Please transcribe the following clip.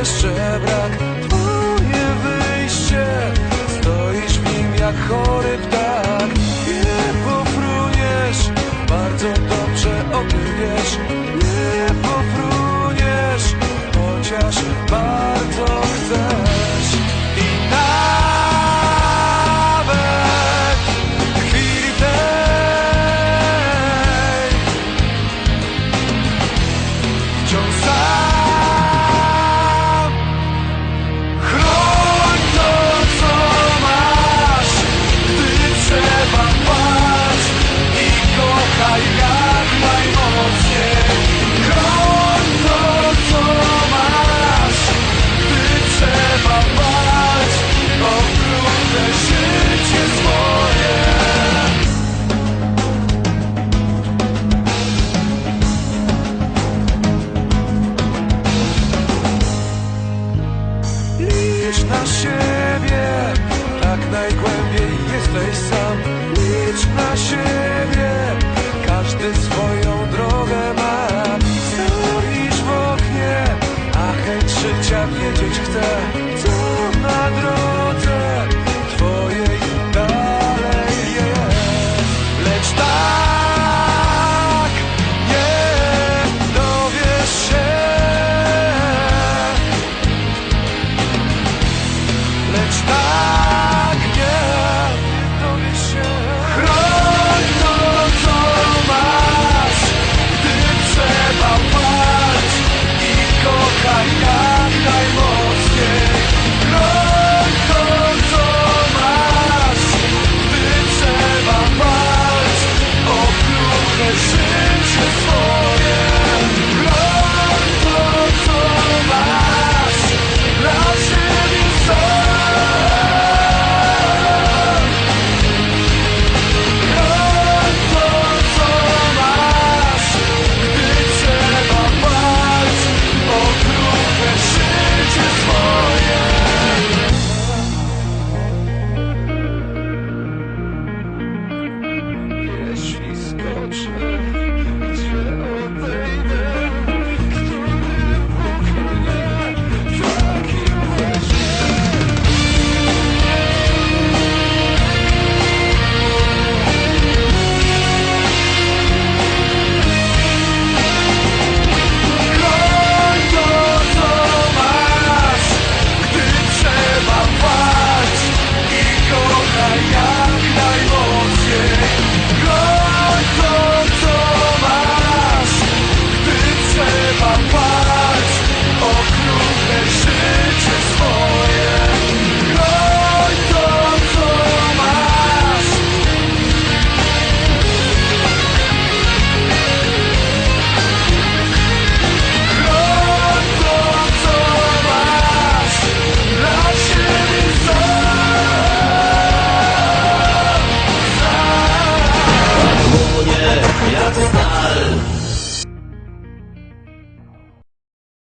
jeszcze brak. Twoje wyjście. Stoisz w nim jak chory ptak. Gdzieś the. Uh,